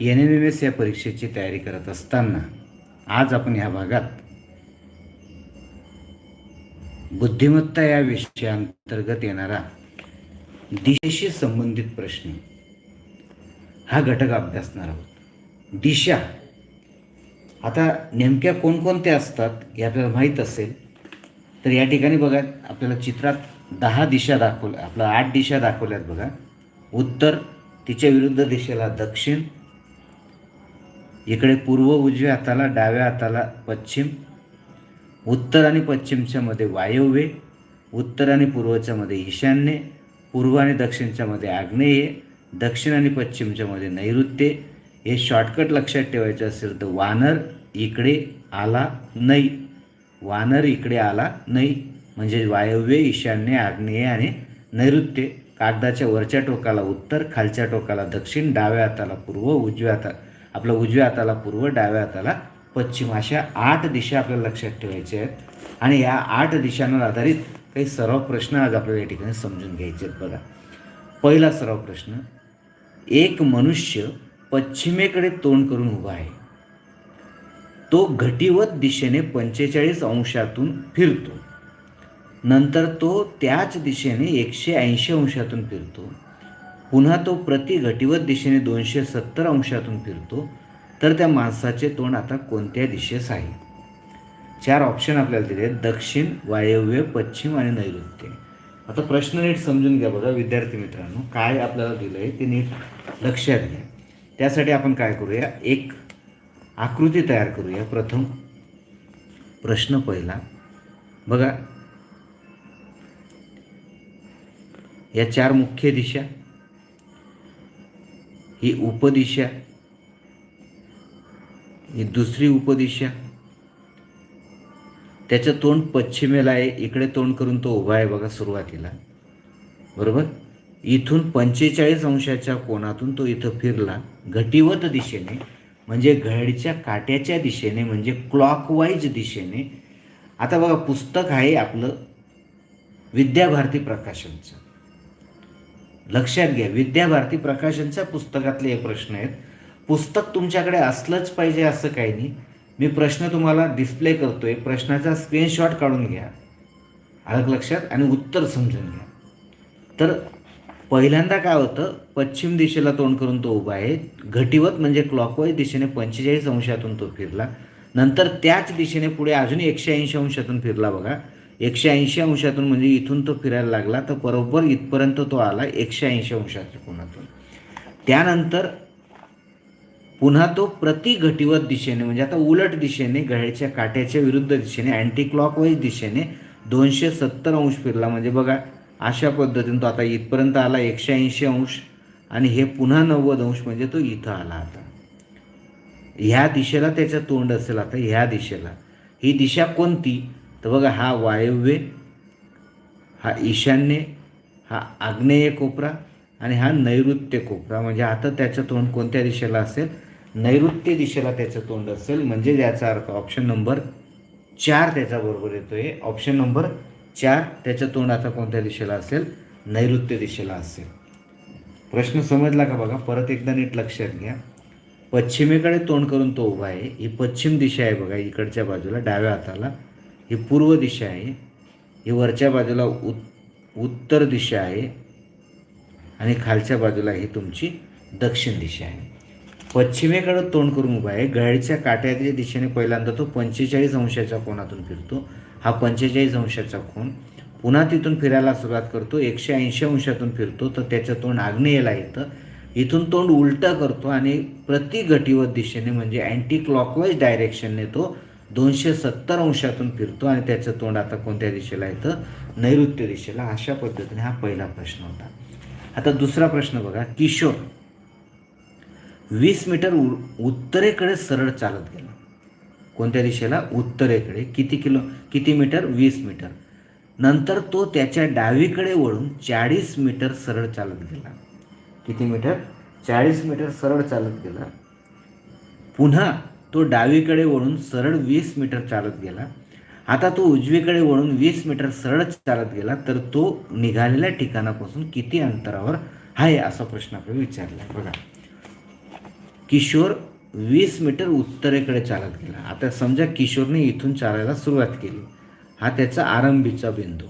N M M S या परीक्षेची तयारी करत असताना आज आपण ह्या भागात बुद्धिमत्ता या विषयाअंतर्गत येणारा दिशेशी संबंधित प्रश्न हा घटक अभ्यासणार आहोत. दिशा आता नेमक्या कोणकोणत्या असतात हे आपल्याला माहीत असेल तर या ठिकाणी बघा आपल्याला चित्रात दहा दिशा दाखवल्या आपल्या आठ दिशा दाखवल्यात बघा. उत्तर तिच्या विरुद्ध दिशेला दक्षिण इकडे पूर्व उजव्या हाताला डाव्या हाताला पश्चिम उत्तर आणि पश्चिमच्यामध्ये वायव्य उत्तर आणि पूर्वच्यामध्ये ईशान्य पूर्व आणि दक्षिणच्यामध्ये आग्नेय दक्षिण आणि पश्चिमच्यामध्ये नैऋत्य. हे शॉर्टकट लक्षात ठेवायचं असेल तर वानर इकडे आला नाही. वानर इकडे आला नाही. म्हणजे वायव्य ईशान्य आग्नेय आणि नैऋत्य. कागदाच्या वरच्या टोकाला उत्तर खालच्या टोकाला दक्षिण डाव्या हाताला पूर्व उजव्या हाताला आपल्या उजव्या हाताला पूर्व डाव्या हाताला पश्चिम अशा आठ दिशा आपल्याला लक्षात ठेवायच्या आहेत. आणि या आठ दिशांवर आधारित काही सराव प्रश्न आज आपल्याला या ठिकाणी समजून घ्यायचे आहेत बघा. पहिला सराव प्रश्न एक मनुष्य पश्चिमेकडे तोंड करून उभा आहे. तो घटीवत दिशेने पंचेचाळीस अंशातून फिरतो. नंतर तो त्याच दिशेने एकशे ऐंशी अंशातून फिरतो. पुन्हा तो प्रतिघटीवत दिशेने दोनशे सत्तर अंशातून फिरतो तर त्या माणसाचे तोंड आता कोणत्या दिशेस आहे? चार ऑप्शन आपल्याला दिले आहेत दक्षिण वायव्य पश्चिम आणि नैऋत्य. आता प्रश्न नीट समजून घ्या बघा विद्यार्थी मित्रांनो काय आपल्याला दिलं आहे ते नीट लक्षात घ्या. त्यासाठी आपण काय करूया? एक आकृती तयार करूया. प्रथम प्रश्न पहिला. बघा. या चार मुख्य दिशा ही उपदिशा. ही दुसरी उपदिशा. त्याचं तोंड पश्चिमेला आहे इकडे तोंड करून तो उभा आहे बघा सुरुवातीला. बरोबर? इथून पंचेचाळीस अंशाच्या कोणातून तो इथं फिरला घटीवत दिशेने म्हणजे घडच्या काट्याच्या दिशेने म्हणजे क्लॉकवाईज दिशेने. आता बघा पुस्तक आहे आपलं विद्याभारती प्रकाशनचं. लक्षात घ्या विद्याभारती प्रकाशनच्या पुस्तकातले हे प्रश्न आहेत. पुस्तक तुमच्याकडे असलंच पाहिजे असं काही नाही. मी प्रश्न तुम्हाला डिस्प्ले करतोय. प्रश्नाचा स्क्रीनशॉट काढून घ्या. अलग लक्षात? आणि उत्तर समजून घ्या. तर पहिल्यांदा काय होतं? पश्चिम दिशेला तोंड करून तो उभा आहे. घटीवत म्हणजे क्लॉकवाईज दिशेने पंचेचाळीस अंशातून तो फिरला. नंतर त्याच दिशेने पुढे अजून एकशे ऐंशी अंशातून फिरला बघा. एकशे ऐंशी अंशातून म्हणजे इथून तो फिरायला लागला तर बरोबर इथपर्यंत तो आला एकशे ऐंशी अंशाच्या कोणातून त्यानंतर पुन्हा तो प्रतिघटिवत दिशेने म्हणजे आता उलट दिशेने घड्याच्या काट्याच्या विरुद्ध दिशेने अँटी क्लॉकवाईज दिशेने दोनशे सत्तर अंश फिरला. म्हणजे बघा अशा पद्धतीने तो आता इथपर्यंत आला एकशे ऐंशी अंश आणि हे पुन्हा नव्वद अंश म्हणजे तो इथं आला आता. ह्या दिशेला त्याचं तोंड असेल आता ह्या दिशेला. ही दिशा कोणती? तर बघा हा वायव्य हा ईशान्य हा आग्नेय कोपरा आणि हा नैऋत्य कोपरा. म्हणजे आता त्याचं तोंड कोणत्या दिशेला असेल? नैऋत्य दिशेला त्याचं तोंड असेल. म्हणजे याचा अर्थ ऑप्शन नंबर चार त्याच्याबरोबर आहे ऑप्शन नंबर चार त्याचं तोंड आता कोणत्या दिशेला असेल? नैऋत्य दिशेला असेल. प्रश्न समजला का बघा? परत एकदा नीट लक्षात घ्या. पश्चिमेकडे तोंड करून तो उभा आहे. ही पश्चिम दिशा आहे बघा इकडच्या बाजूला डाव्या हाताला. ही पूर्व दिशा आहे. ही वरच्या बाजूला उत उत्तर दिशा आहे. आणि खालच्या बाजूला ही तुमची दक्षिण दिशा आहे. पश्चिमेकडं तोंड करून उभा आहे. गळच्या काट्याच्या दिशेने पहिल्यांदा तो पंचेचाळीस अंशाच्या कोणातून फिरतो. हा पंचेचाळीस अंशाचा कोण पुन्हा तिथून फिरायला सुरुवात करतो. एकशे ऐंशी अंशातून फिरतो. तर त्याचं तोंड आग्नेयला येतं. इथून तोंड उलटं करतो आणि प्रतिघटीवत दिशेने म्हणजे अँटी क्लॉकवाईज डायरेक्शनने तो दोनशे सत्तर अंशातून फिरतो आणि त्याचं तोंड आता कोणत्या दिशेला येतं नैऋत्य दिशेला. अशा पद्धतीने हा पहिला प्रश्न होता. आता दुसरा प्रश्न बघा. किशोर वीस मीटर उ उत्तरेकडे सरळ चालत गेला. कोणत्या दिशेला? उत्तरेकडे. किती किलो किती मीटर? वीस मीटर. नंतर तो त्याच्या डावीकडे वळून चाळीस मीटर सरळ चालत गेला. किती मीटर? चाळीस मीटर सरळ चालत गेला. पुन्हा तो डावीकडे वळून सरळ वीस मीटर चालत गेला. आता तो उजवीकडे वळून वीस मीटर सरळ चालत गेला तर तो निघालेल्या ठिकाणापासून किती अंतरावर आहे असा प्रश्न आपल्याला विचारला. बघा. किशोर वीस मीटर उत्तरेकडे चालत गेला. आता समजा किशोरने इथून चालायला सुरुवात केली. हा त्याचा आरंभीचा बिंदू.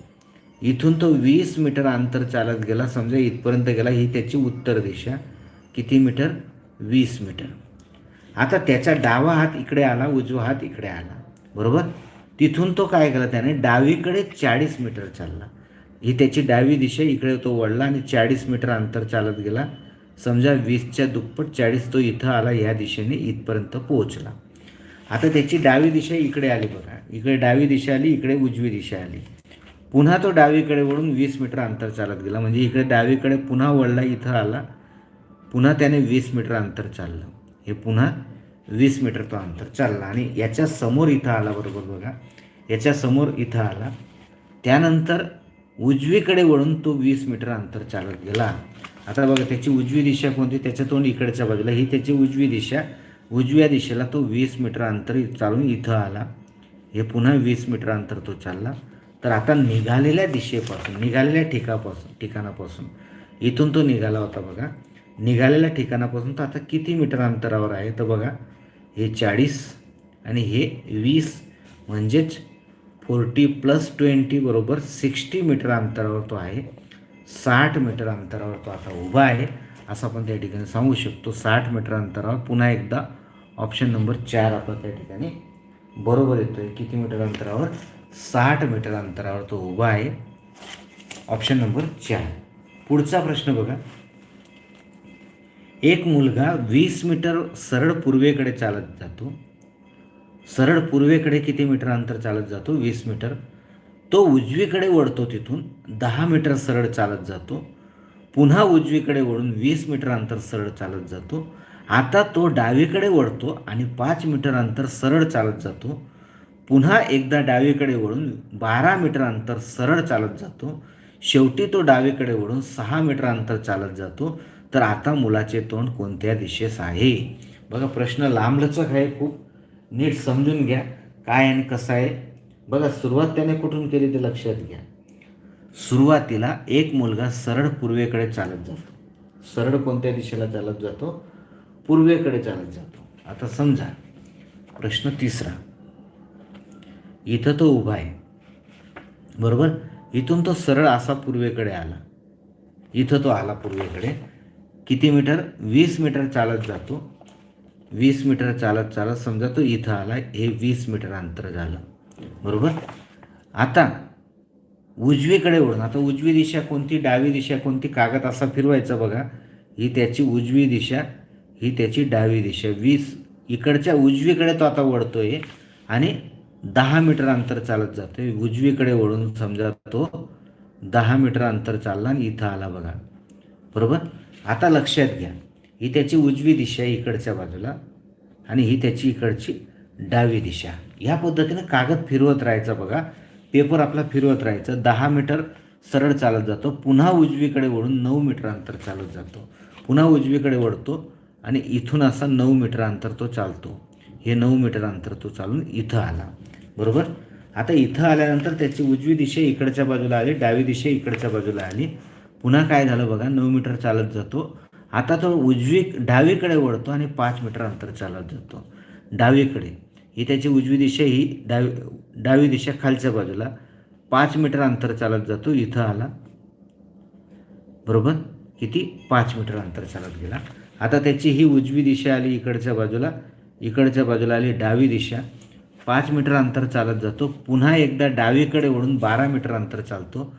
इथून तो वीस मीटर अंतर चालत गेला. समजा इथपर्यंत गेला ही त्याची उत्तर दिशा. किती मीटर? वीस मीटर. आता त्याचा डावा हात इकडे आला उजवा हात इकडे आला. बरोबर? तिथून तो काय केला त्याने? डावीकडे चाळीस मीटर चालला. ही त्याची डावी दिशा इकडे तो वळला आणि चाळीस मीटर अंतर चालत गेला. समजा वीसच्या दुप्पट चाळीस तो इथं आला ह्या दिशेने इथपर्यंत पोहोचला. आता त्याची डावी दिशा इकडे आली बघा. इकडे डावी दिशा आली इकडे उजवी दिशा आली. पुन्हा तो डावीकडे वळून वीस मीटर अंतर चालत गेला. म्हणजे इकडे डावीकडे पुन्हा वळला इथं आला. पुन्हा त्याने वीस मीटर अंतर चाललं. हे पुन्हा वीस मीटर तो अंतर चालला. आणि याच्या समोर इथं आला बरोबर बघा. याच्या समोर इथं आला. त्यानंतर उजवीकडे वळून तो वीस मीटर अंतर चालत गेला. आता बघा त्याची उजवी दिशा कोणती? त्याच्या तोंड इकडच्या बाजूला. ही त्याची उजवी दिशा. उजव्या दिशेला तो वीस मीटर अंतर चालून इथं आला. हे पुन्हा वीस मीटर अंतर तो चालला. तर आता निघालेल्या दिशेपासून निघालेल्या ठिकापासून ठिकाणापासून इथून तो निघाला होता बघा. निघालेल्या ठिकाणापासून तो आता किती मीटर अंतरावर आहे तर बघा हे चाळीस आणि हे वीस म्हणजेच फोर्टी प्लस ट्वेंटी बरोबर सिक्स्टी मीटर अंतरावर तो आहे. साठ मीटर अंतरावर तो आता उभा आहे. असं आपण त्या ठिकाणी सांगू शकतो. साठ मीटर अंतरावर पुन्हा एकदा ऑप्शन नंबर चार आपला त्या ठिकाणी बरोबर येतो आहे किती मीटर अंतरावर? साठ मीटर अंतरावर तो उभा आहे. ऑप्शन नंबर चार. पुढचा प्रश्न बघा. एक मुलगा वीस मीटर सरळ पूर्वेकडे चालत जातो. सरळ पूर्वेकडे किती मीटर अंतर चालत जातो? वीस मीटर. तो उजवीकडे वळतो तिथून. दहा मीटर सरळ चालत जातो. पुन्हा उजवीकडे वळून वीस मीटर अंतर सरळ चालत जातो. आता तो डावीकडे वळतो आणि पाच मीटर अंतर सरळ चालत जातो. पुन्हा एकदा डावीकडे वळून बारा मीटर अंतर सरळ चालत जातो. शेवटी तो डावीकडे वळून सहा मीटर अंतर चालत जातो. तर आता मुलाचे तोंड कोणत्या दिशेस आहे? बघा प्रश्न लांबलचक आहे खूप नीट समजून घ्या काय आणि कसं आहे. बघा सुरुवात त्याने कुठून केली ते लक्षात घ्या. सुरुवातीला एक मुलगा सरळ पूर्वेकडे चालत जातो. सरळ कोणत्या दिशेला चालत जातो? पूर्वेकडे चालत जातो. आता समजा प्रश्न तिसरा. इथं तो उभा आहे. बरोबर? इथून तो सरळ असा पूर्वेकडे आला. इथं तो आला पूर्वेकडे. किती मीटर? वीस मीटर चालत जातो. वीस मीटर चालत चालत समजा तो इथं आला हे वीस मीटर अंतर झालं. बरोबर? आता उजवीकडे वळून आता उजवी दिशा कोणती डावी दिशा कोणती कागद असा फिरवायचा बघा. ही त्याची उजवी दिशा ही त्याची डावी दिशा. वीस इकडच्या उजवीकडे तो आता वळतोय आणि दहा मीटर अंतर चालत जातोय. उजवीकडे वळून समजा तो दहा मीटर अंतर चालला आणि इथं आला बघा. बरोबर? आता लक्षात घ्या. ही त्याची उजवी दिशा आहे इकडच्या बाजूला आणि ही त्याची इकडची डावी दिशा. या पद्धतीनं कागद फिरवत राहायचं बघा. पेपर आपला फिरवत राहायचं. दहा मीटर सरळ चालत जातो. पुन्हा उजवीकडे वळून नऊ मीटर अंतर चालत जातो. पुन्हा उजवीकडे वळतो आणि इथून असा नऊ मीटर अंतर तो चालतो. हे नऊ मीटर अंतर तो चालून इथं आला. बरोबर? आता इथं आल्यानंतर त्याची उजवी दिशा इकडच्या बाजूला आली डावी दिशा इकडच्या बाजूला आली. पुन्हा काय झालं बघा नऊ मीटर चालत जातो. आता तो उजवी डावीकडे वळतो आणि पाच मीटर अंतर चालत जातो. डावीकडे. ही त्याची उजवी दिशा ही डावी डावी दिशा खालच्या बाजूला. पाच मीटर अंतर चालत जातो इथं आला. बरोबर? किती? पाच मीटर अंतर चालत गेला. आता त्याची ही उजवी दिशा आली इकडच्या बाजूला. इकडच्या बाजूला आली डावी दिशा. पाच मीटर अंतर चालत जातो. पुन्हा एकदा डावीकडे वळून बारा मीटर अंतर चालतो.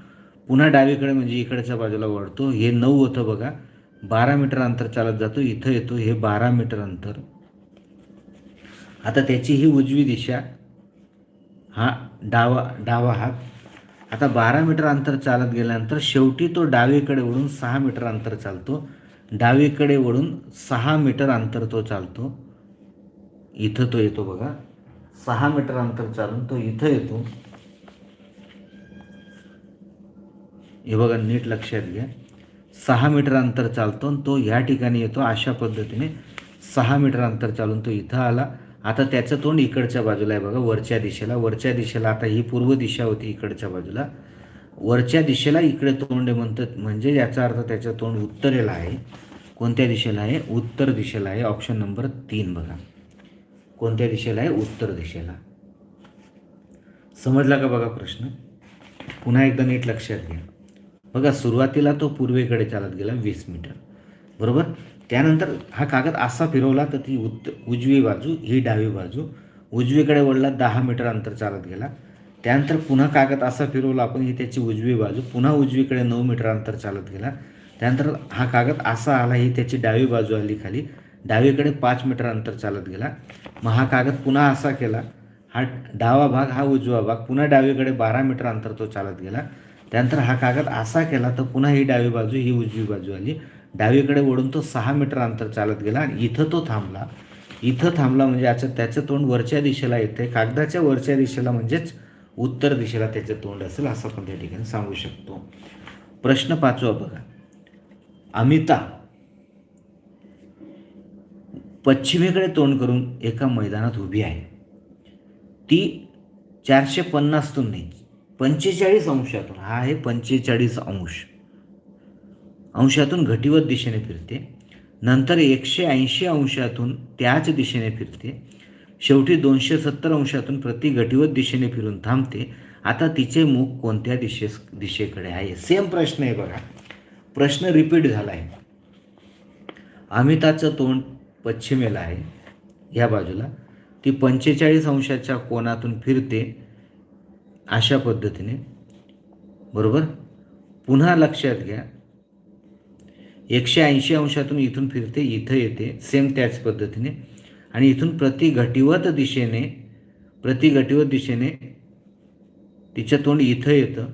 पुन्हा डावीकडे म्हणजे इकडच्या बाजूला वळतो. हे नऊ होतं बघा. बारा मीटर अंतर चालत जातो. इथं येतो. हे बारा मीटर अंतर. आता त्याची ही उजवी दिशा. हा डावा डावा हात. आता बारा मीटर अंतर चालत गेल्यानंतर शेवटी तो डावीकडे वळून सहा मीटर अंतर चालतो. डावीकडे वळून सहा मीटर अंतर तो चालतो. इथं तो येतो बघा. सहा मीटर अंतर चालून तो इथं येतो. हे बघा नीट लक्षात घ्या. सहा मीटर अंतर चालतो आणि तो ह्या ठिकाणी येतो अशा पद्धतीने सहा मीटर अंतर चालून तो इथं आला. आता त्याचं तोंड इकडच्या बाजूला आहे बघा वरच्या दिशेला. वरच्या दिशेला आता ही पूर्व दिशा होती इकडच्या बाजूला. वरच्या दिशेला इकडे तोंड आहे म्हणतात म्हणजे याचा अर्थ त्याचं तोंड उत्तरेला आहे. कोणत्या दिशेला आहे? उत्तर दिशेला आहे. ऑप्शन नंबर तीन बघा. कोणत्या दिशेला आहे? उत्तर दिशेला. समजला का बघा प्रश्न? पुन्हा एकदा नीट लक्षात घ्या. बघा सुरुवातीला तो पूर्वेकडे चालत गेला वीस मीटर. बरोबर? त्यानंतर हा कागद असा फिरवला तर ती उत् उजवी बाजू ही डावी बाजू उजवीकडे वळला दहा मीटर अंतर चालत गेला. त्यानंतर पुन्हा कागद असा फिरवला आपण ही त्याची उजवी बाजू पुन्हा उजवीकडे नऊ मीटर अंतर चालत गेला. त्यानंतर हा कागद असा आला ही त्याची डावी बाजू आली खाली डावीकडे पाच मीटर अंतर चालत गेला. मग हा कागद पुन्हा असा केला हा डावा भाग हा उजवा भाग पुन्हा डावीकडे बारा मीटर अंतर तो चालत गेला. त्यानंतर हा कागद असा केला तर पुन्हा ही डावी बाजू ही उजवी बाजू आली. डावीकडे वळून तो सहा मीटर अंतर चालत गेला आणि इथं तो थांबला. इथं थांबला म्हणजे याचं त्याचं तोंड वरच्या दिशेला येते कागदाच्या वरच्या दिशेला म्हणजेच उत्तर दिशेला त्याचं तोंड असेल असं आपण त्या ठिकाणी सांगू शकतो. प्रश्न पाचवा बघा. अमिता पश्चिमेकडे तोंड करून एका मैदानात उभी आहे. ती चारशे पन्नासतून नाही पंचेचाळीस अंशातून हा आहे पंचेचाळीस अंश. अंशातून घटीवत दिशेने फिरते. नंतर एकशे ऐंशी अंशातून त्याच दिशेने फिरते. शेवटी दोनशे सत्तर अंशातून प्रति घटिवत दिशेने फिरून थांबते. आता तिचे मुख कोणत्या दिशेस दिशेकडे आहे? सेम प्रश्न आहे बघा. प्रश्न रिपीट झाला आहे. अमिताचं तोंड पश्चिमेला आहे. ह्या बाजूला. ती पंचेचाळीस अंशाच्या कोनातून फिरते. अशा पद्धतीने बरोबर? पुन्हा लक्षात घ्या. एकशे ऐंशी अंशातून इथून फिरते इथं येते सेम त्याच पद्धतीने. आणि इथून प्रतिघटिवत दिशेने प्रति घटीवत दिशेने तिच्या तोंड इथं येतं.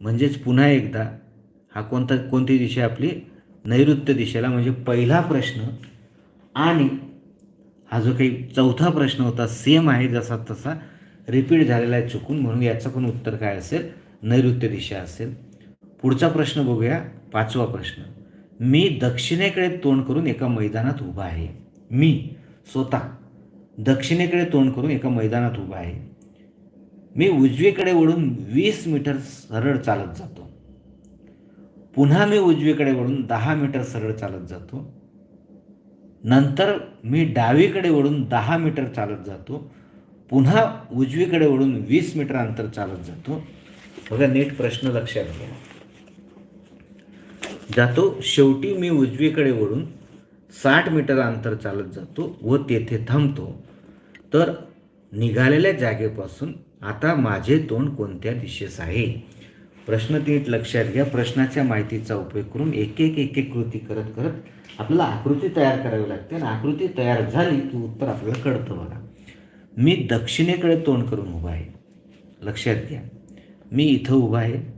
म्हणजेच पुन्हा एकदा हा कोणता कोणती दिशा आपली? नैऋत्य दिशेला. म्हणजे पहिला प्रश्न आणि हा जो काही चौथा प्रश्न होता सेम आहे जसा तसा रिपीट झालेला आहे चुकून म्हणून याचं पण उत्तर काय असेल? नैऋत्य दिशा असेल. पुढचा प्रश्न बघूया. पाचवा प्रश्न. मी दक्षिणेकडे तोंड करून एका मैदानात उभा आहे. मी स्वतः दक्षिणेकडे तोंड करून एका मैदानात उभा आहे. मी उजवीकडे वळून वीस मीटर सरळ चालत जातो. पुन्हा मी उजवीकडे वळून दहा मीटर सरळ चालत जातो. नंतर मी डावीकडे वळून दहा मीटर चालत जातो. पुन्हा उजवीकडे वळून वीस मीटर अंतर चालत जातो. बघा नीट प्रश्न लक्षात घ्या. जातो शेवटी मी उजवीकडे वळून साठ मीटर अंतर चालत जातो व तेथे थांबतो. तर निघालेल्या जागेपासून आता माझे तोंड कोणत्या दिशेस आहे? प्रश्न नीट लक्षात घ्या. प्रश्नाच्या माहितीचा उपयोग करून एक एक एक एक कृती करत करत आपल्याला आकृती तयार करावी लागते. आणि आकृती तयार झाली की उत्तर आपल्याला कळतं बघा. मी दक्षिणेकडे तोंड करून उभा आहे. लक्षात घ्या. मी इथं उभा आहे.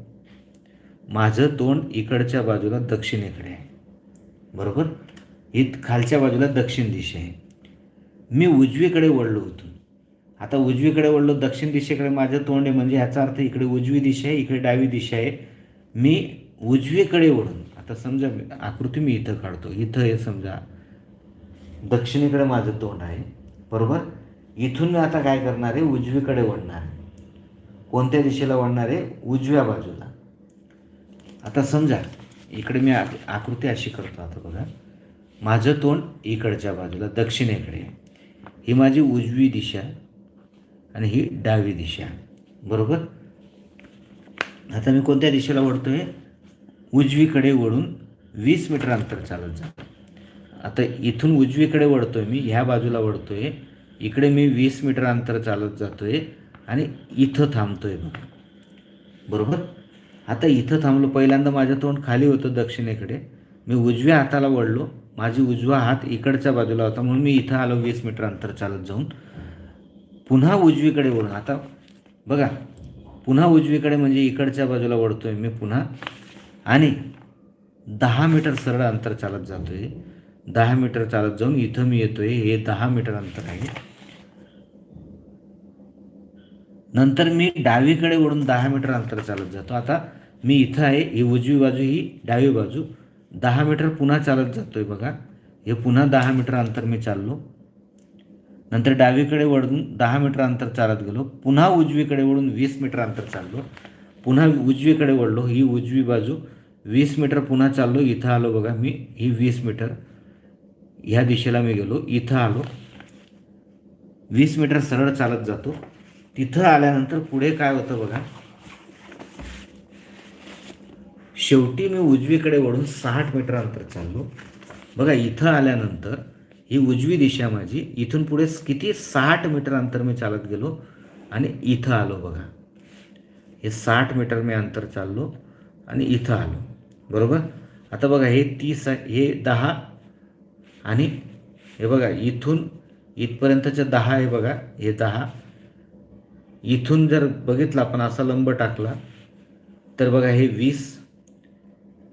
माझं तोंड इकडच्या बाजूला दक्षिणेकडे आहे. बरोबर? इत खालच्या बाजूला दक्षिण दिशा आहे. मी उजवीकडे वळलो होतो. आता उजवीकडे वळलो दक्षिण दिशेकडे माझं तोंड आहे म्हणजे ह्याचा अर्थ इकडे उजवी दिशा आहे इकडे डावी दिशा आहे. मी उजवीकडे वळून आता समजा मी आकृती मी इथं काढतो. इथं हे समजा दक्षिणेकडे माझं तोंड आहे. बरोबर? इथून मी आता काय करणार? आहे उजवीकडे वळणार. आहे कोणत्या दिशेला वळणार आहे उजव्या बाजूला. आता समजा इकडे मी आकृती अशी करतो आता बघा. माझं तोंड इकडच्या बाजूला दक्षिणेकडे. ही माझी उजवी दिशा आणि ही डावी दिशा. बरोबर? आता मी कोणत्या दिशेला वळतो आहे उजवीकडे वळून वीस मीटर अंतर चालत जातो आता इथून उजवीकडे वळतो आहे मी ह्या बाजूला वळतो आहे इकडे मी वीस मीटर अंतर चालत जातो आहे आणि इथं थांबतो आहे मग. बरोबर? आता इथं थांबलो. पहिल्यांदा माझं तोंड खाली होतं दक्षिणेकडे. मी उजव्या हाताला वळलो. माझी उजवा हात इकडच्या बाजूला होता. म्हणून मी इथं आलो वीस मीटर अंतर चालत जाऊन. पुन्हा उजवीकडे वळून. आता बघा. पुन्हा उजवीकडे म्हणजे इकडच्या बाजूला वळतो आहे मी पुन्हा. आणि दहा मीटर सरळ अंतर चालत जातो आहे दहा मीटर चालत जाऊन इथं मी येतो आहे हे दहा मीटर अंतर आहे. नंतर मी डावीकडे वळून दहा मीटर अंतर चालत जातो. आता मी इथं आहे ही उजवी बाजू ही डावी बाजू. दहा मीटर पुन्हा चालत जातो आहे बघा. हे पुन्हा दहा मीटर अंतर मी चाललो. नंतर डावीकडे वळून दहा मीटर अंतर चालत गेलो. पुन्हा उजवीकडे वळून वीस मीटर अंतर चाललो. पुन्हा उजवीकडे वळलो ही उजवी बाजू. वीस मीटर पुन्हा चाललो इथं आलो बघा मी ही वीस मीटर. ह्या दिशेला मी गेलो इथं आलो. वीस मीटर सरळ चालत जातो. तिथं आल्यानंतर पुढे काय होतं बघा? शेवटी मी उजवीकडे वळून साठ मीटर अंतर चाललो. बघा इथं आल्यानंतर ही उजवी दिशा माझी इथून पुढे किती? साठ मीटर अंतर मी चालत गेलो आणि इथं आलो बघा. हे साठ मीटर मी अंतर चाललो आणि इथं आलो. बरोबर? आता बघा हे तीस हे दहा आणि हे बघा इथून इथपर्यंतचं दहा आहे बघा हे दहा इथून जर बघितलं आपण असा लंब टाकला तर बघा हे वीस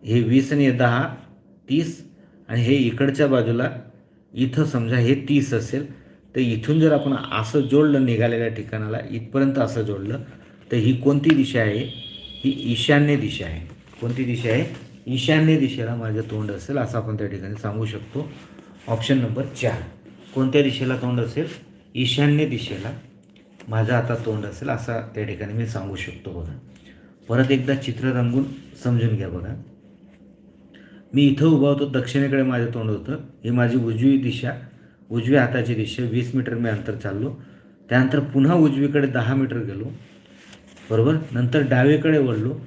हे वीस आणि हे दहा तीस आणि हे इकडच्या बाजूला इथं समजा हे तीस असेल तर इथून जर आपण असं जोडलं निघालेल्या ठिकाणाला इथपर्यंत असं जोडलं तर ही कोणती दिशा आहे? ही ईशान्य दिशा आहे. कोणती दिशा आहे? ईशान्य दिशेला माझं तोंड असेल असं आपण त्या ठिकाणी सांगू शकतो. ऑप्शन नंबर चार. कोणत्या दिशेला तोंड असेल? ईशान्य दिशेला. माझं आता तोंड असेल असा त्या ठिकाणी मी सांगू शकतो बघा. परत एकदा चित्र रंगून समजून घ्या बघा. मी इथं उभा होतो दक्षिणेकडे माझं तोंड होतं. ही माझी उजवी दिशा उजव्या हाताची दिशा वीस मीटर मी अंतर चाललो. त्यानंतर पुन्हा उजवीकडे दहा मीटर गेलो. बरोबर? नंतर डावीकडे वळलो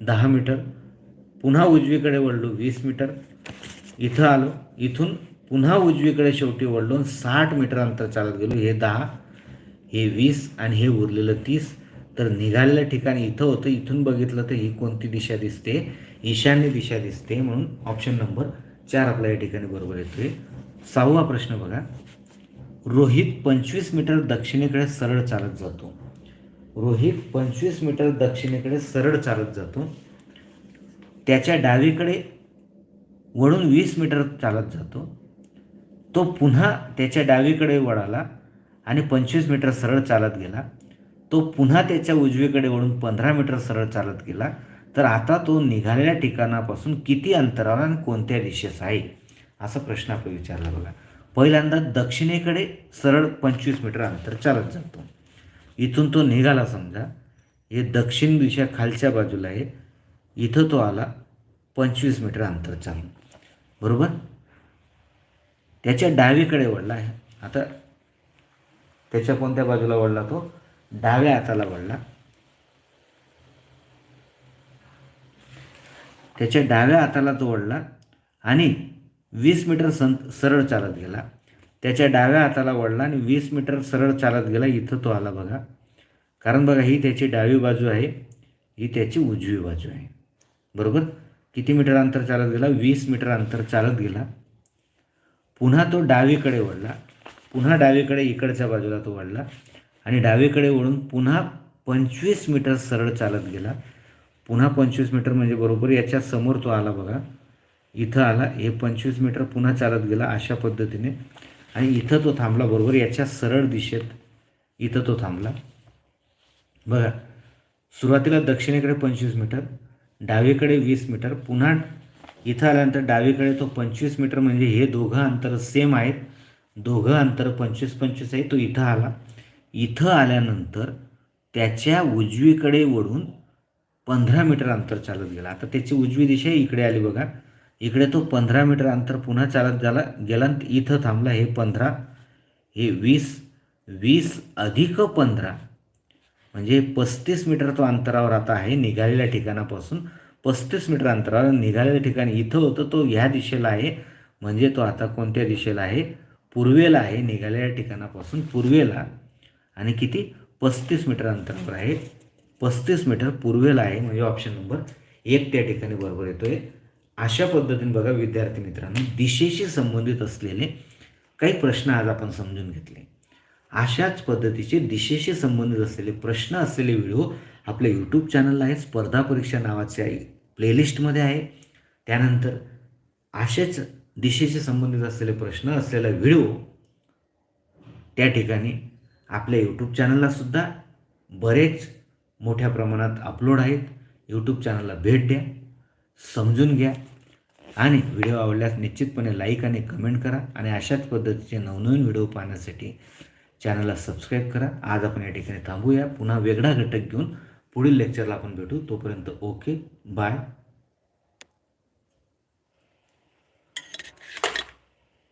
दहा मीटर. पुन्हा उजवीकडे वळलो वीस मीटर. इथं आलो. इथून पुन्हा उजवीकडे शेवटी वळलो आणि साठ मीटर अंतर चालत गेलो. हे दहा हे वीस आणि हे उरलेलं तीस तर निघालेल्या ठिकाणी इथं होतं इथून बघितलं तर ही कोणती दिशा दिसते? ईशान्य दिशा दिसते म्हणून ऑप्शन नंबर चार आपल्या या ठिकाणी बरोबर येतोय. सहावा प्रश्न बघा. रोहित पंचवीस मीटर दक्षिणेकडे सरळ चालत जातो. रोहित पंचवीस मीटर दक्षिणेकडे सरळ चालत जातो. त्याच्या डावीकडे वळून वीस मीटर चालत जातो. तो पुन्हा त्याच्या डावीकडे वळाला. आणि पंचवीस मीटर सरळ चालत गेला. तो पुन्हा त्याच्या उजवीकडे वळून पंधरा मीटर सरळ चालत गेला. तर आता तो निघालेल्या ठिकाणापासून किती अंतरावर आणि कोणत्या दिशेस आहे? असा प्रश्न आपण विचारला बघा. पहिल्यांदा दक्षिणेकडे सरळ पंचवीस मीटर अंतर चालत जातो. इथून तो निघाला समजा. हे दक्षिण दिशा खालच्या बाजूला आहे. इथं तो आला. पंचवीस मीटर अंतर चालून. बरोबर? त्याच्या डावीकडे वळला आहे. आता त्याच्या कोणत्या बाजूला वळला तो? डाव्या हाताला वळला. त्याच्या डाव्या हाताला तो वळला आणि वीस मीटर सं सरळ चालत गेला. त्याच्या डाव्या हाताला वळला आणि वीस मीटर सरळ चालत गेला. इथं तो आला बघा. कारण बघा ही त्याची डावी बाजू आहे ही त्याची उजवी बाजू आहे. बरोबर? किती मीटर अंतर चालत गेला? वीस मीटर अंतर चालत गेला. पुन्हा तो डावीकडे वळला. पुन्हा डावीकडे इकडच्या बाजूला तो वळला आणि डावीकडे वळून पुन्हा पंचवीस मीटर सरळ चालत गेला. पुन्हा पंचवीस मीटर म्हणजे बरोबर याच्या समोर तो आला बघा. इथं आला हे पंचवीस मीटर पुन्हा चालत गेला अशा पद्धतीने. आणि इथं तो थांबला बरोबर याच्या सरळ दिशेत इथं तो थांबला. बघा सुरुवातीला दक्षिणेकडे पंचवीस मीटर डावीकडे वीस मीटर पुन्हा इथं आल्यानंतर डावीकडे तो पंचवीस मीटर म्हणजे हे दोघं अंतर सेम आहेत. दोघं अंतर पंचवीस पंचवीस आहे तो इथं आला. इथं आल्यानंतर त्याच्या उजवीकडे वळून पंधरा मीटर अंतर चालत गेला. आता त्याची उजवी दिशा इकडे आली बघा. इकडे तो पंधरा मीटर अंतर पुन्हा चालत झाला गेला आणि इथं थांबला हे पंधरा हे वीस वीस अधिक पंधरा. म्हणजे पस्तीस मीटर तो अंतरावर आता आहे निघालेल्या ठिकाणापासून पस्तीस मीटर अंतरावर निघालेल्या ठिकाणी इथं होतं तो ह्या दिशेला आहे. म्हणजे तो आता कोणत्या दिशेला आहे? पूर्वेला आहे निघालेल्या ठिकाणापासून पूर्वेला आणि किती? पस्तीस मीटर अंतरावर आहे. पस्तीस मीटर पूर्वेला आहे म्हणजे ऑप्शन नंबर एक त्या ठिकाणी बरोबर येतो आहे अशा पद्धतीने बघा विद्यार्थी मित्रांनो दिशेशी संबंधित असलेले काही प्रश्न आज आपण समजून घेतले. अशाच पद्धतीचे दिशेशी संबंधित असलेले प्रश्न असलेले व्हिडिओ आपल्या यूट्यूब चॅनलला आहे. स्पर्धा परीक्षा नावाच्या प्लेलिस्टमध्ये आहे. त्यानंतर असेच दिशेशी संबंधित असलेले प्रश्न असलेला व्हिडिओ त्या ठिकाणी आपल्या यूट्यूब चॅनललासुद्धा बरेच मोठ्या प्रमाणात अपलोड आहेत. यूट्यूब चॅनलला भेट द्या समजून घ्या आणि व्हिडिओ आवडल्यास निश्चितपणे लाईक आणि कमेंट करा आणि अशाच पद्धतीचे नवनवीन व्हिडिओ पाहण्यासाठी चॅनलला सबस्क्राईब करा. आज आपण या ठिकाणी थांबूया. पुन्हा वेगळा घटक घेऊन पुढील लेक्चरला आपण भेटू. तोपर्यंत ओके बाय